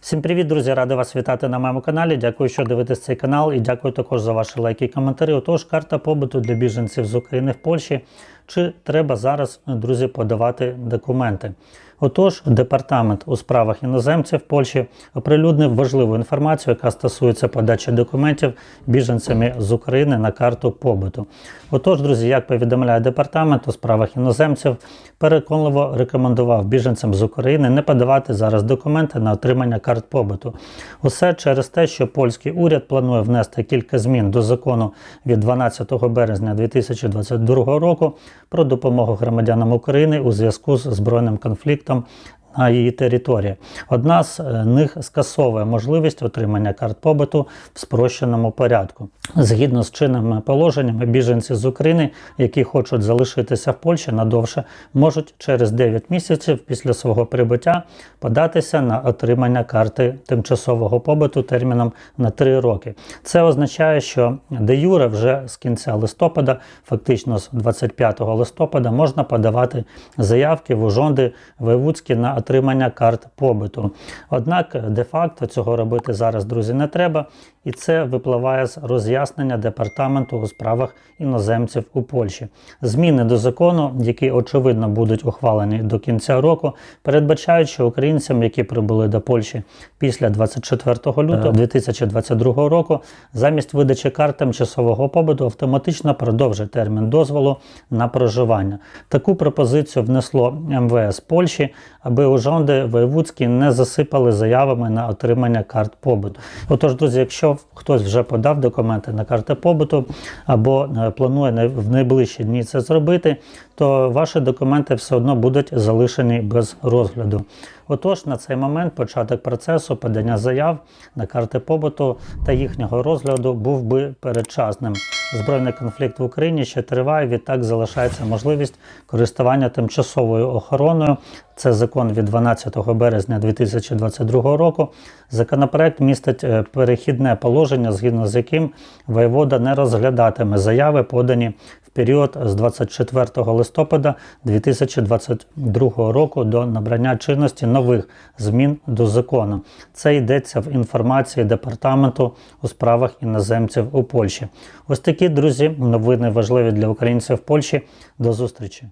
Всім привіт, друзі! Радий вас вітати на моєму каналі. Дякую, що дивитесь цей канал, і дякую також за ваші лайки і коментарі. Отож, карта побуту для біженців з України в Польщі. Чи треба зараз, друзі, подавати документи? Отож, департамент у справах іноземців Польщі оприлюднив важливу інформацію, яка стосується подачі документів біженцями з України на карту побуту. Отож, друзі, як повідомляє департамент у справах іноземців, переконливо рекомендував біженцям з України не подавати зараз документи на отримання карт побуту. Усе через те, що польський уряд планує внести кілька змін до закону від 12 березня 2022 року про допомогу громадянам України у зв'язку з збройним конфліктом її території. Одна з е, них скасовує можливість отримання карт побуту в спрощеному порядку. Згідно з чинними положеннями, біженці з України, які хочуть залишитися в Польщі надовше, можуть через 9 місяців після свого прибуття податися на отримання карти тимчасового побуту терміном на 3 роки. Це означає, що де юре вже з кінця листопада, фактично з 25 листопада, можна подавати заявки в Ужонди Воєвудські на отримання карт побуту. Однак, де-факто цього робити зараз, друзі, не треба, і це випливає з роз'яснення департаменту у справах іноземців у Польщі. Зміни до закону, які очевидно будуть ухвалені до кінця року, передбачають, що українцям, які прибули до Польщі після 24 лютого 2022 року, замість видачі карт тимчасового побуту автоматично продовжить термін дозволу на проживання. Таку пропозицію внесло МВС Польщі, аби ужонди воєвудські не засипали заявами на отримання карт побуту. Отож, друзі, якщо хтось вже подав документи на карти побуту або е, планує в найближчі дні це зробити, то ваші документи все одно будуть залишені без розгляду. Отож, на цей момент початок процесу подання заяв на карти побуту та їхнього розгляду був би передчасним. Збройний конфлікт в Україні ще триває, відтак залишається можливість користування тимчасовою охороною. Це закон від 12 березня 2022 року. Законопроект містить е, перехідне положення, згідно з яким воєвода не розглядатиме заяви, подані період з 24 листопада 2022 року до набрання чинності нових змін до закону. Це йдеться в інформації департаменту у справах іноземців у Польщі. Ось такі друзі новини важливі для українців в Польщі. До зустрічі.